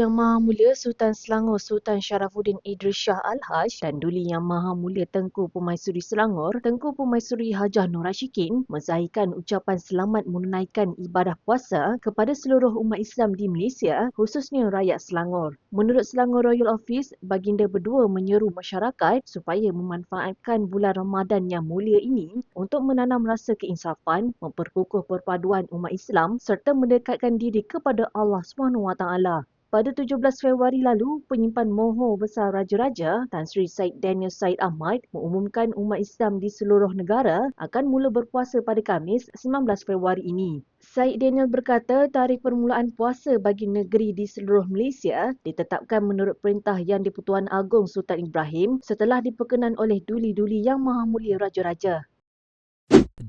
Yang Maha Mulia Sultan Selangor Sultan Sharafuddin Idris Shah Al-Haj dan Duli Yang Maha Mulia Tengku Pemaisuri Selangor Tengku Pemaisuri Hajah Nur Rashikin menzahirkan ucapan selamat menunaikan ibadah puasa kepada seluruh umat Islam di Malaysia khususnya rakyat Selangor. Menurut Selangor Royal Office, baginda berdua menyeru masyarakat supaya memanfaatkan bulan Ramadan yang mulia ini untuk menanam rasa keinsafan, memperkukuh perpaduan umat Islam serta mendekatkan diri kepada Allah SWT. Pada 17 Februari lalu, penyimpan Moho Besar Raja-Raja Tan Sri Said Daniel Said Ahmad mengumumkan umat Islam di seluruh negara akan mula berpuasa pada Khamis 19 Februari ini. Said Daniel berkata tarikh permulaan puasa bagi negeri di seluruh Malaysia ditetapkan menurut perintah Yang di-Pertuan Agong Sultan Ibrahim setelah diperkenan oleh duli-duli Yang Maha Mulia Raja-Raja.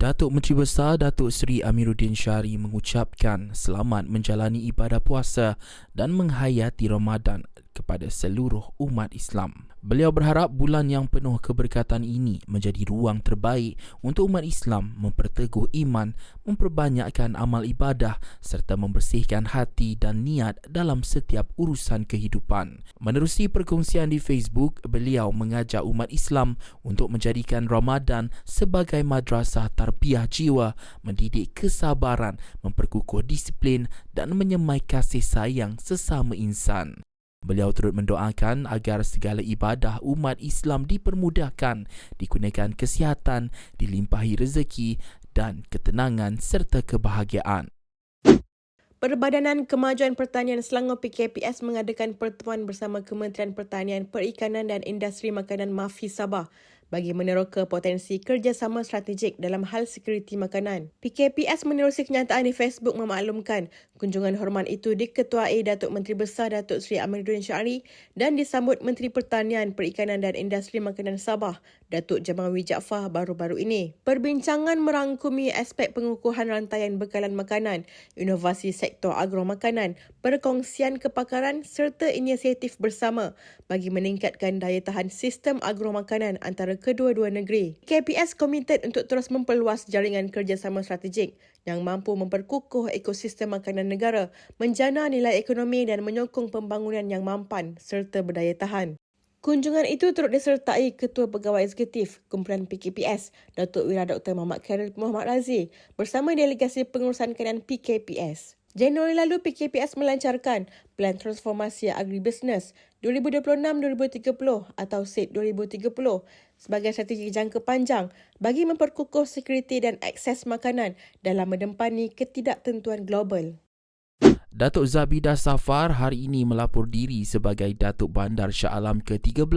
Datuk Menteri Besar Datuk Seri Amiruddin Syari mengucapkan selamat menjalani ibadah puasa dan menghayati Ramadan kepada seluruh umat Islam. Beliau berharap bulan yang penuh keberkatan ini menjadi ruang terbaik untuk umat Islam memperteguh iman, memperbanyakkan amal ibadah serta membersihkan hati dan niat dalam setiap urusan kehidupan. Menerusi perkongsian di Facebook, beliau mengajak umat Islam untuk menjadikan Ramadan sebagai madrasah tarbiyah jiwa, mendidik kesabaran, memperkukuh disiplin dan menyemai kasih sayang sesama insan. Beliau turut mendoakan agar segala ibadah umat Islam dipermudahkan, dikurniakan kesihatan, dilimpahi rezeki dan ketenangan serta kebahagiaan. Perbadanan Kemajuan Pertanian Selangor PKPS mengadakan pertemuan bersama Kementerian Pertanian, Perikanan dan Industri Makanan Mafi Sabah bagi meneroka potensi kerjasama strategik dalam hal sekuriti makanan. PKPS menerusi kenyataan di Facebook memaklumkan kunjungan hormat itu diketuai Datuk Menteri Besar Datuk Seri Amiruddin Syari dan disambut Menteri Pertanian, Perikanan dan Industri Makanan Sabah, Datuk Jamawi Jaafar baru-baru ini. Perbincangan merangkumi aspek pengukuhan rantaian bekalan makanan, inovasi sektor agromakanan, perkongsian kepakaran serta inisiatif bersama bagi meningkatkan daya tahan sistem agromakanan antara kedua-dua negeri. KPS komited untuk terus memperluas jaringan kerjasama strategik yang mampu memperkukuh ekosistem makanan negara, menjana nilai ekonomi dan menyokong pembangunan yang mampan serta berdaya tahan. Kunjungan itu turut disertai Ketua Pegawai Eksekutif Kumpulan PKPS, Datuk Wira Dr. Muhammad Khairul Muhammad Razi bersama delegasi pengurusan kanan PKPS. Januari lalu PKPS melancarkan Plan Transformasi Agribisnes 2026-2030 atau SET 2030 sebagai strategi jangka panjang bagi memperkukuh sekuriti dan akses makanan dalam menempani ketidaktentuan global. Datuk Zabidah Safar hari ini melapor diri sebagai Datuk Bandar Shah Alam ke-13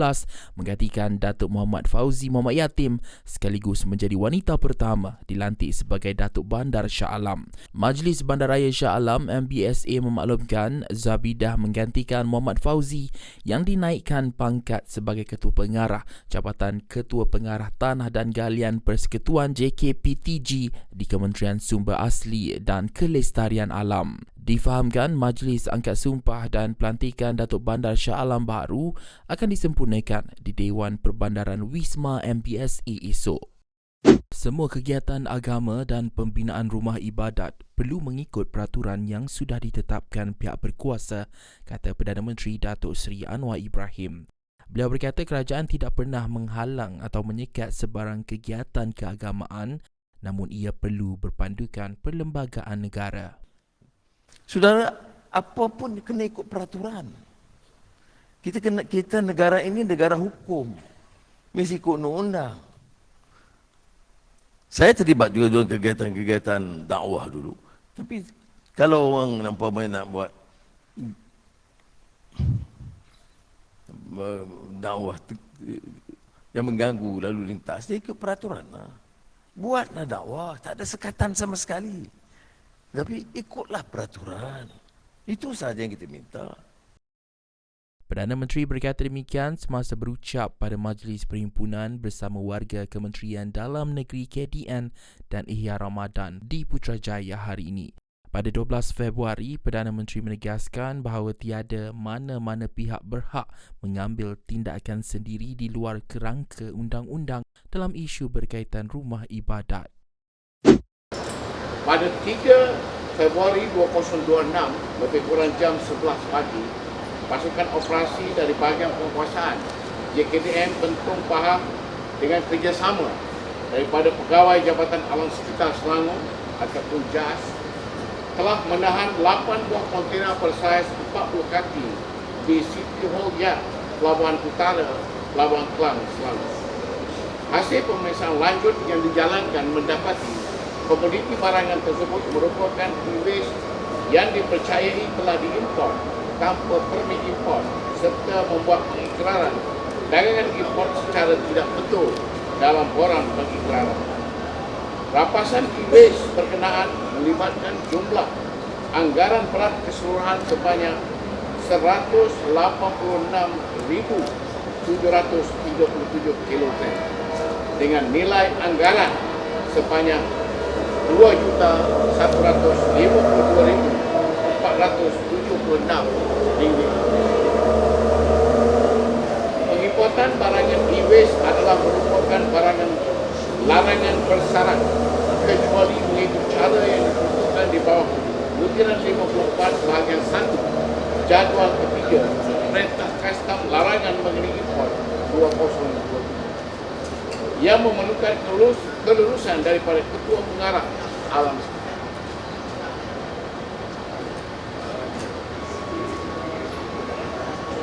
menggantikan Datuk Muhammad Fauzi Muhammad Yatim sekaligus menjadi wanita pertama dilantik sebagai Datuk Bandar Shah Alam. Majlis Bandaraya Shah Alam MBSA memaklumkan Zabidah menggantikan Muhammad Fauzi yang dinaikkan pangkat sebagai Ketua Pengarah Jabatan Ketua Pengarah Tanah dan Galian Persekutuan JKPTG di Kementerian Sumber Asli dan Kelestarian Alam. Difahamkan Majlis Angkat Sumpah dan Pelantikan Datuk Bandar Shah Alam baru akan disempurnakan di Dewan Perbandaran Wisma MBSE esok. Semua kegiatan agama dan pembinaan rumah ibadat perlu mengikut peraturan yang sudah ditetapkan pihak berkuasa, kata Perdana Menteri Datuk Seri Anwar Ibrahim. Beliau berkata kerajaan tidak pernah menghalang atau menyekat sebarang kegiatan keagamaan namun ia perlu berpandukan perlembagaan negara. Saudara, apapun kena ikut peraturan. Kita kena kita negara ini negara hukum. Mesti ikut undang-undang. Saya terlibat juga dalam kegiatan-kegiatan dakwah dulu. Tapi kalau orang nampak main nak buat dakwah yang mengganggu lalu lintas, dia ikut peraturan. Lah. Buatlah dakwah, tak ada sekatan sama sekali. Tapi ikutlah peraturan. Itu sahaja yang kita minta. Perdana Menteri berkata demikian semasa berucap pada Majlis Perhimpunan bersama warga Kementerian Dalam Negeri KDN dan Ihya Ramadan di Putrajaya hari ini. Pada 12 Februari, Perdana Menteri menegaskan bahawa tiada mana-mana pihak berhak mengambil tindakan sendiri di luar kerangka undang-undang dalam isu berkaitan rumah ibadat pada 3 Februari 2026 lebih kurang jam 11 pagi pasukan operasi dari bahagian penguasaan JKDM pentung faham dengan kerjasama daripada pegawai Jabatan Alam Sekitar Selangor ataupun JAS telah menahan 8 buah kontena bersaiz 40 kaki di City Hall Yard, Pelabuhan Utara, Pelabuhan Kelang, Selangor. Hasil pemeriksaan lanjut yang dijalankan mendapati komoditi barangan tersebut merupakan e-waste yang dipercayai telah diimport tanpa permit import serta membuat pengikraran dagangan import secara tidak betul dalam borang pengikraran. Rapasan e-waste berkenaan melibatkan jumlah anggaran berat keseluruhan sebanyak 186,737 kg dengan nilai anggaran sebanyak 2,152,476 ringgit. Pengimportan barangan e-waste adalah merupakan barangan larangan bersyarat kecuali mengikut cara yang ditentukan di bawah butiran 54 bahagian 1 jadual ketiga perintah kastam larangan mengenai import 2020 yang memerlukan kelulus, kelulusan daripada ketua pengarah alam sekitar.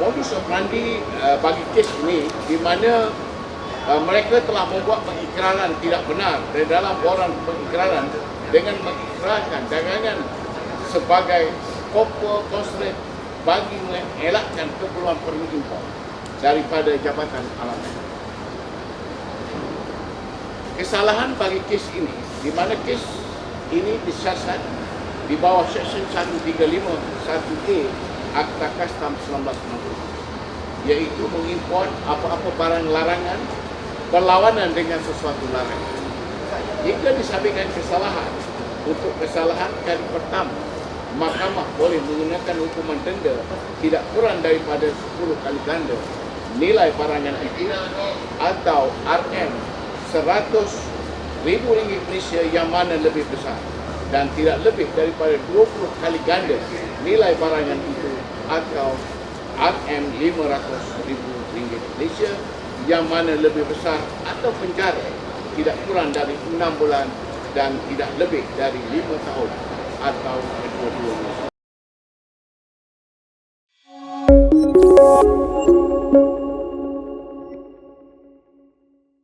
modus operandi uh, bagi kes ini di mana uh, mereka telah membuat pengikraran tidak benar dari dalam borang pengikraran dengan mengikrarkan dagangan sebagai copper concentrate bagi mengelakkan keperluan impor daripada Jabatan Alam Sekitar. Kesalahan bagi kes ini di mana kes ini disiasat di bawah Seksyen 135 1A Akta Kastam 1990 iaitu mengimport apa-apa barang larangan berlawanan dengan sesuatu larangan. Jika disampaikan kesalahan untuk kesalahan kali pertama, mahkamah boleh menggunakan hukuman denda tidak kurang daripada 10 kali ganda nilai barangan itu atau RM 100 ribu ringgit Malaysia yang mana lebih besar. Dan tidak lebih daripada 20 kali ganda nilai barangan itu atau RM 500 ribu ringgit Malaysia yang mana lebih besar atau penjara tidak kurang dari 6 bulan dan tidak lebih dari 5 tahun atau kedua-dua